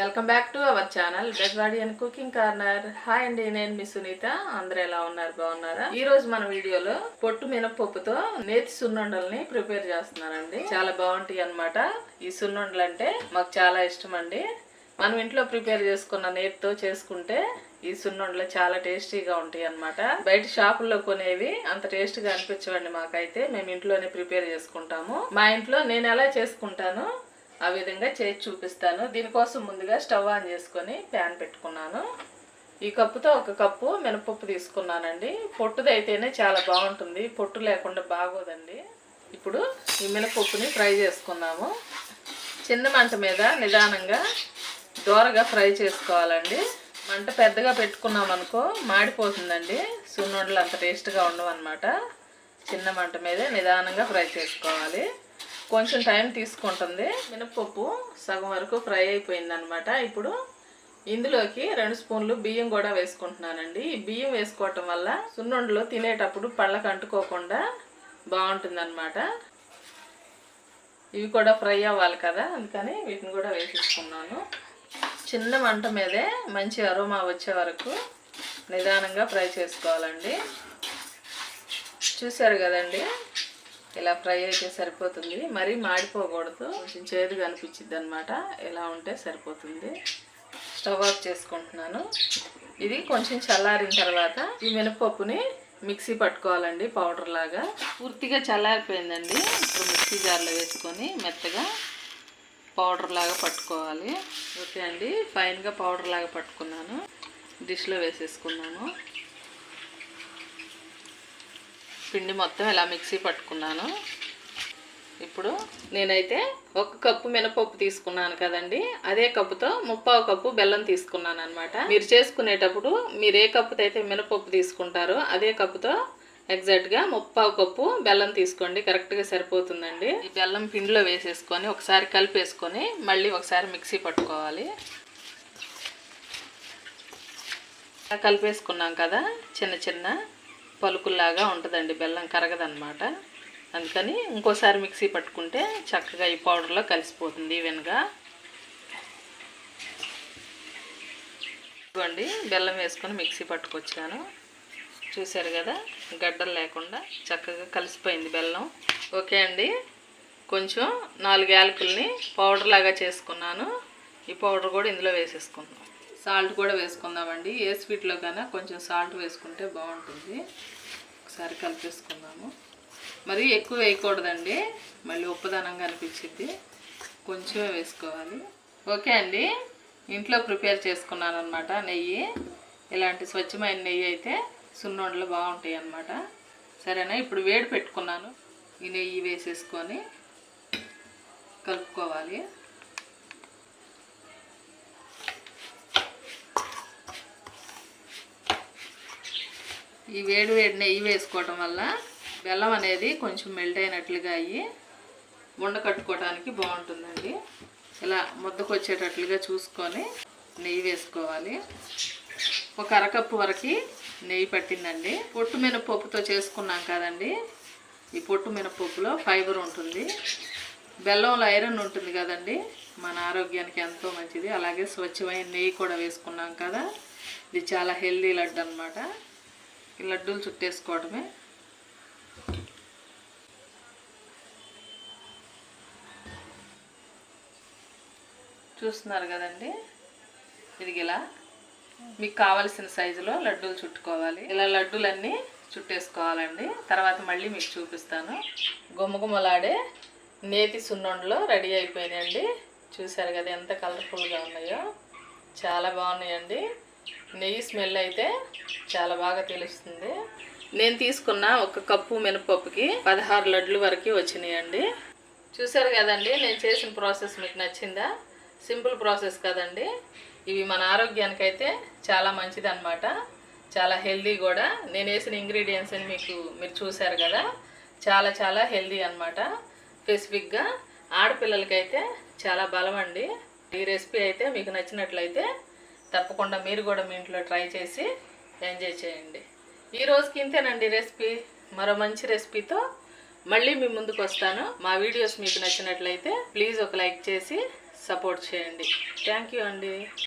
Welcome back to our channel Bezwadi and cooking corner. Hi అండి నేను మీ సునీత. అందరూ ఎలా ఉన్నారు? బాగున్నారా? ఈ రోజు మన వీడియోలో పొట్టు మినపప్పుతో నేతి సున్నుండల్ని ప్రిపేర్ చేస్తున్నానండి. చాలా బాగుంటాయి అన్నమాట. ఈ సున్నుండలు అంటే మాకు చాలా ఇష్టం అండి. మనం ఇంట్లో ప్రిపేర్ చేసుకున్న నేతితో చేసుకుంటే ఈ సున్నుండలు చాలా టేస్టీగా ఉంటాయి అన్నమాట. బయట షాపుల్లో కొనేవి అంత టేస్ట్గా అనిపించవండి మాకైతే. మేము ఇంట్లోనే ప్రిపేర్ చేసుకుంటాము. మా ఇంట్లో నేను ఎలా చేసుకుంటాను? ఆ విధంగా చేసి చూపిస్తాను. దీనికోసం ముందుగా స్టవ్ ఆన్ చేసుకొని ప్యాన్ పెట్టుకున్నాను. ఈ కప్పుతో ఒక కప్పు మినపప్పు తీసుకున్నానండి. పొట్టుది అయితేనే చాలా బాగుంటుంది. పొట్టు లేకుండా బాగోదండి. ఇప్పుడు ఈ మినపప్పుని ఫ్రై చేసుకున్నాము. చిన్న మంట మీద నిదానంగా దోరగా ఫ్రై చేసుకోవాలండి. మంట పెద్దగా పెట్టుకున్నాం అనుకో మాడిపోతుందండి. సున్నుండలు అంత టేస్ట్గా ఉండవు అనమాట చిన్న మంట మీదే నిదానంగా ఫ్రై చేసుకోవాలి. కొంచెం టైం తీసుకుంటుంది. మినప్పప్పు సగం వరకు ఫ్రై అయిపోయింది అనమాట ఇప్పుడు ఇందులోకి రెండు స్పూన్లు బియ్యం కూడా వేసుకుంటున్నానండి. ఈ బియ్యం వేసుకోవటం వల్ల సున్నుండలు తినేటప్పుడు పళ్ళకు అంటుకోకుండా బాగుంటుందన్నమాట ఇవి కూడా ఫ్రై అవ్వాలి కదా అందుకని వీటిని కూడా వేసేసుకున్నాను. చిన్న మంట మీదే మంచి అరోమా వచ్చే వరకు నిదానంగా ఫ్రై చేసుకోవాలండి. చూసారు కదండి? ఇలా ఫ్రై అయితే సరిపోతుంది. మరీ మాడిపోకూడదు. కొంచెం చేదుగా అనిపించింది అనమాట ఇలా ఉంటే సరిపోతుంది. స్టవ్ ఆఫ్ చేసుకుంటున్నాను. ఇది కొంచెం చల్లారిన తర్వాత ఈ మినపప్పుని మిక్సీ పట్టుకోవాలండి పౌడర్ లాగా. పూర్తిగా చల్లారిపోయిందండి. ఇప్పుడు మిక్సీ జార్లో వేసుకొని మెత్తగా పౌడర్ లాగా పట్టుకోవాలి. ఓకే అండి. ఫైన్గా పౌడర్ లాగా పట్టుకున్నాను. డిష్లో వేసేసుకున్నాను. పిండి మొత్తం ఇలా మిక్సీ పట్టుకున్నాను. ఇప్పుడు నేనైతే ఒక కప్పు మినపప్పు తీసుకున్నాను కదండి. అదే కప్పుతో ముప్పావు కప్పు బెల్లం తీసుకున్నాను అనమాట మీరు చేసుకునేటప్పుడు మీరు ఏ కప్పుతో అయితే మినపప్పు తీసుకుంటారో అదే కప్పుతో ఎగ్జాక్ట్గా ముప్పావు కప్పు బెల్లం తీసుకోండి. కరెక్ట్గా సరిపోతుందండి. ఈ బెల్లం పిండిలో వేసేసుకొని ఒకసారి కలిపేసుకొని మళ్ళీ ఒకసారి మిక్సీ పట్టుకోవాలి. కలిపేసుకున్నాం కదా చిన్న చిన్న. పలుకుల్లాగా ఉంటుందండి. బెల్లం కరగదనమాట అందుకని ఇంకోసారి మిక్సీ పట్టుకుంటే చక్కగా ఈ పౌడర్లో కలిసిపోతుంది ఈవెన్గా. ఇదిగోండి బెల్లం వేసుకొని మిక్సీ పట్టుకొచ్చాను. చూశారు కదా గడ్డలు లేకుండా చక్కగా కలిసిపోయింది బెల్లం. ఓకే అండి కొంచెం నాలుగు యాలకుల్ని పౌడర్ లాగా చేసుకున్నాను. ఈ పౌడర్ కూడా ఇందులో వేసేసుకుందాం. సాల్ట్ కూడా వేసుకుందామండి. ఏ స్వీట్లో కన్నా కొంచెం సాల్ట్ వేసుకుంటే బాగుంటుంది. ఒకసారి కలిపేసుకుందాము. మరి ఎక్కువ వేయకూడదండి. మళ్ళీ ఉప్పుదనంగా అనిపించింది. కొంచెమే వేసుకోవాలి. ఓకే అండి. ఇంట్లో ప్రిపేర్ చేసుకున్నాను అనమాట నెయ్యి. ఇలాంటి స్వచ్ఛమైన నెయ్యి అయితే సున్నుండలు బాగుంటాయి అన్నమాట. సరేనా? ఇప్పుడు వేడి పెట్టుకున్నాను. ఈ నెయ్యి వేసేసుకొని కలుపుకోవాలి. ఈ వేడి వేడి నెయ్యి వేసుకోవటం వల్ల బెల్లం అనేది కొంచెం మెల్ట్ అయినట్లుగా అయ్యి ఉండ కట్టుకోవడానికి బాగుంటుందండి. ఇలా ముద్దకు వచ్చేటట్లుగా చూసుకొని నెయ్యి వేసుకోవాలి. ఒక అరకప్పు వరకు నెయ్యి పట్టిందండి. పొట్టు మినపప్పుతో చేసుకున్నాం కదండి. ఈ పొట్టు మినపప్పులో ఫైబర్ ఉంటుంది. బెల్లంలో ఐరన్ ఉంటుంది కదండి. మన ఆరోగ్యానికి ఎంతో మంచిది. అలాగే స్వచ్ఛమైన నెయ్యి కూడా వేసుకున్నాం కదా. ఇది చాలా హెల్దీ లడ్డు అనమాట లడ్డూలు చుట్టేసుకోవడమే. చూస్తున్నారు కదండి? ఇది ఇలా. మీకు కావలసిన సైజులో లడ్డూలు చుట్టుకోవాలి. ఇలా లడ్డూలన్నీ చుట్టేసుకోవాలండి. తర్వాత మళ్ళీ మీకు చూపిస్తాను. గుమ్మగుమ్మలాడే నేతి సున్నుండలు రెడీ అయిపోయినాయండి. చూసారు కదా ఎంత కలర్ఫుల్గా ఉన్నాయో. చాలా బాగున్నాయండి. నెయ్యి స్మెల్ అయితే చాలా బాగా తెలుస్తుంది. నేను తీసుకున్న ఒక కప్పు మినపప్పుకి పదహారు లడ్లు వరకు వచ్చినాయండి. చూసారు కదండి నేను చేసిన ప్రాసెస్ మీకు నచ్చిందా? సింపుల్ ప్రాసెస్ కదండి. ఇవి మన ఆరోగ్యానికి అయితే చాలా మంచిది అనమాట చాలా హెల్దీ కూడా. నేను వేసిన ఇంగ్రీడియంట్స్ అని మీకు మీరు చూసారు కదా. చాలా చాలా హెల్దీ అనమాట స్పెసిఫిక్గా ఆడపిల్లలకైతే చాలా బలం అండి. ఈ రెసిపీ అయితే మీకు నచ్చినట్లయితే తప్పకుండా మీరు కూడా మీ ఇంట్లో ట్రై చేసి ఎంజాయ్ చేయండి. ఈ రోజుకి ఇంతేనండి రెసిపీ. మరో మంచి రెసిపీతో మళ్ళీ మీ ముందుకు వస్తాను. మా వీడియోస్ మీకు నచ్చినట్లయితే ప్లీజ్ ఒక లైక్ చేసి సపోర్ట్ చేయండి. థ్యాంక్ యూ అండి.